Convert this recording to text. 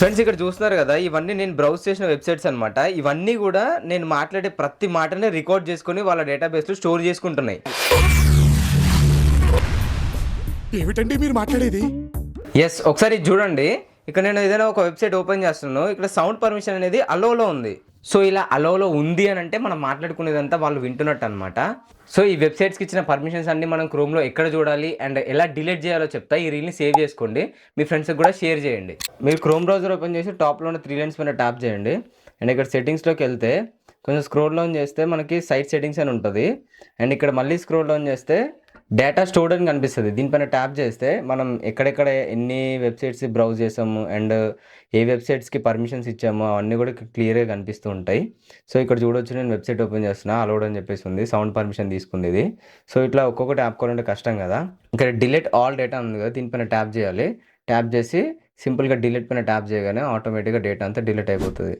Friends ఇక్కడ చూస్తున్నారు కదా ఇవన్నీ నేను బ్రౌజ్ చేసిన వెబ్సైట్స్ అన్నమాట. ఇవన్నీ కూడా నేను మాట్లాడే ప్రతి మాటని రికార్డ్ చేసుకొని వాళ్ళ డేటాబేస్లో స్టోర్ చేసుకుంటున్నాయి. ఏమిటండి మీరు మాట్లాడేది? ఎస్ ఒకసారి చూడండి. ఇక్కడ నేను ఏదైనా ఒక వెబ్సైట్ ఓపెన్ చేస్తున్నాను. ఇక్కడ సౌండ్ పర్మిషన్ అనేది అలోలో ఉంది. సో ఇలా అలోలో ఉంది అని అంటే మనం మాట్లాడుకునేదంతా వాళ్ళు వింటున్నట్టు అనమాట సో ఈ వెబ్సైట్స్కి ఇచ్చిన పర్మిషన్స్ అన్ని మనం క్రోమ్లో ఎక్కడ చూడాలి అండ్ ఎలా డిలీట్ చేయాలో చెప్తా. ఈ రీల్ని సేవ్ చేసుకోండి. మీ ఫ్రెండ్స్కి కూడా షేర్ చేయండి. మీరు క్రోమ్ బ్రౌజర్ ఓపెన్ చేసి టాప్లో ఉన్న త్రీ లైన్స్ పైన ట్యాప్ చేయండి. అండ్ ఇక్కడ సెట్టింగ్స్లోకి వెళ్తే కొంచెం స్క్రోల్ డౌన్ చేస్తే మనకి సైట్ సెట్టింగ్స్ అని ఉంటుంది. అండ్ ఇక్కడ మళ్ళీ స్క్రోల్ డౌన్ చేస్తే డేటా స్టోర్డ్ అని కనిపిస్తుంది. దీనిపైన ట్యాప్ చేస్తే మనం ఎక్కడెక్కడ ఎన్ని వెబ్సైట్స్ బ్రౌజ్ చేసాము అండ్ ఏ వెబ్సైట్స్కి పర్మిషన్స్ ఇచ్చాము అవన్నీ కూడా క్లియర్గా కనిపిస్తూ ఉంటాయి. సో ఇక్కడ చూడొచ్చు నేను వెబ్సైట్ ఓపెన్ చేస్తున్నా అలౌడ్ అని చెప్పేసి ఉంది. సౌండ్ పర్మిషన్ తీసుకుంది ఇది. సో ఇట్లా ఒక్కొక్కటి యాప్ కావాలంటే కష్టం కదా. ఇక్కడ డిలీట్ ఆల్ డేటా ఉంది కదా దీనిపైన ట్యాప్ చేయాలి. ట్యాప్ చేసి సింపుల్గా డిలీట్ పైన ట్యాప్ చేయగానే ఆటోమేటిక్గా డేటా అంతా డిలీట్ అయిపోతుంది.